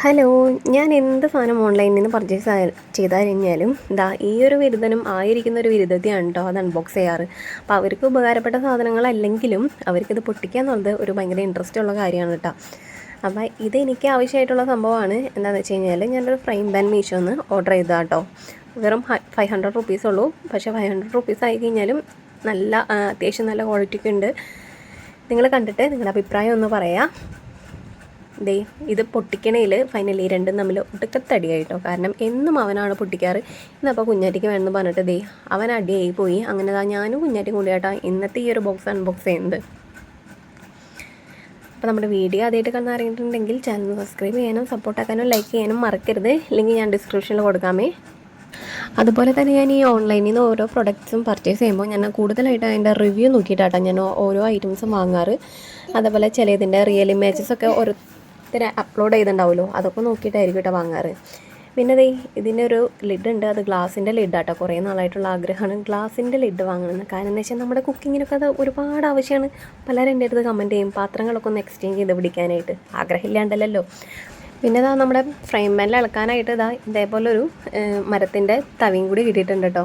Hello ഞാൻ എന്ത് സാധനം ഓൺലൈനിൽ നിന്ന് പർച്ചേസ് ചെയ്താൽ കഴിഞ്ഞാലും ഇതാ ഈ ഒരു ബിരുദനം ആയിരിക്കുന്ന ഒരു ബിരുദത്തെയാണ് കേട്ടോ അത് അൺബോക്സ് ചെയ്യാറ്. അപ്പോൾ അവർക്ക് ഉപകാരപ്പെട്ട സാധനങ്ങളല്ലെങ്കിലും അവർക്കിത് പൊട്ടിക്കുക എന്നുള്ളത് ഒരു ഭയങ്കര ഇൻട്രസ്റ്റ് ഉള്ള കാര്യമാണ് കേട്ടോ അപ്പോൾ ഇത് എനിക്ക് ആവശ്യമായിട്ടുള്ള സംഭവമാണ്. എന്താണെന്ന് വെച്ച് കഴിഞ്ഞാൽ ഞാനൊരു ഫ്രെയിം പാൻ മീഷോ ഒന്ന് ഓർഡർ ചെയ്തതാണ് കേട്ടോ വെറും ഫൈവ് ഹൺഡ്രഡ് റുപ്പീസ് ഉള്ളൂ. പക്ഷേ ഫൈവ് ഹൺഡ്രഡ് റുപ്പീസ് ആയി കഴിഞ്ഞാലും നല്ല അത്യാവശ്യം നല്ല ക്വാളിറ്റിക്ക് ഉണ്ട്. നിങ്ങൾ കണ്ടിട്ട് നിങ്ങളുടെ അഭിപ്രായം ഒന്ന് പറയാം. ദേ ഇത് പൊട്ടിക്കണയിൽ ഫൈനലി രണ്ടും തമ്മിൽ ഒടുക്കത്തടിയായിട്ടോ കാരണം എന്നും അവനാണ് പൊട്ടിക്കാറ്. ഇന്നപ്പോൾ കുഞ്ഞാറ്റിക്ക് വേണമെന്ന് പറഞ്ഞിട്ട് ദേ അവൻ അടിയായി പോയി. അങ്ങനെ താ ഞാനും കുഞ്ഞാറ്റി കൂടിയാട്ടോ ഇന്നത്തെ ഈ ഒരു ബോക്സ് അൺബോക്സ് ചെയ്യുന്നത്. അപ്പോൾ നമ്മുടെ വീഡിയോ ആദ്യമായിട്ട് കണ്ടു അറിഞ്ഞിട്ടുണ്ടെങ്കിൽ ചാനൽ സബ്സ്ക്രൈബ് ചെയ്യാനും സപ്പോർട്ടാക്കാനും ലൈക്ക് ചെയ്യാനും മറക്കരുത്. ഇല്ലെങ്കിൽ ഞാൻ ഡിസ്ക്രിപ്ഷനിൽ കൊടുക്കാമേ. അതുപോലെ തന്നെ ഞാൻ ഈ ഓൺലൈനിൽ നിന്ന് ഓരോ പ്രൊഡക്ട്സും പർച്ചേസ് ചെയ്യുമ്പോൾ ഞാൻ കൂടുതലായിട്ട് അതിന്റെ റിവ്യൂ നോക്കിയിട്ടാണ് ഞാൻ ഓരോ ഐറ്റംസും വാങ്ങാറ്. അതേപോലെ ചിലതിന്റെ റിയൽ ഇമേജസ് ഒക്കെ ഓരോരുത്തർ അപ്ലോഡ് ചെയ്തിട്ടുണ്ടാവുമല്ലോ. അതൊക്കെ നോക്കിയിട്ടായിരിക്കും കേട്ടോ വാങ്ങാറ്. പിന്നെ ദേ ഇതിന്റെ ഒരു ലിഡ് ഉണ്ട്. അത് ഗ്ലാസിന്റെ ലിഡാട്ടോ കുറേ നാളായിട്ടുള്ള ആഗ്രഹമാണ് ഗ്ലാസിന്റെ ലിഡ് വാങ്ങണമെന്ന് കാരണം എന്ന് വെച്ചാൽ നമ്മുടെ കുക്കിങ്ങിനൊക്കെ അത് ഒരുപാട് ആവശ്യമാണ്. പലരും എന്റെ അടുത്ത് കമന്റ് ചെയ്യും. പാത്രങ്ങളൊക്കെ ഒന്ന് എക്സ്ചേഞ്ച് ചെയ്ത് പിടിക്കാനായിട്ട്. ആഗ്രഹമില്ലാണ്ടല്ലോ പിന്നെ ഇതാ നമ്മുടെ ഫ്രെയിം പാനിൽ ഇളക്കാനായിട്ട് ഇതാ ഇതേപോലെ ഒരു മരത്തിന്റെ തവിയും കൂടി കിട്ടിയിട്ടുണ്ട് കേട്ടോ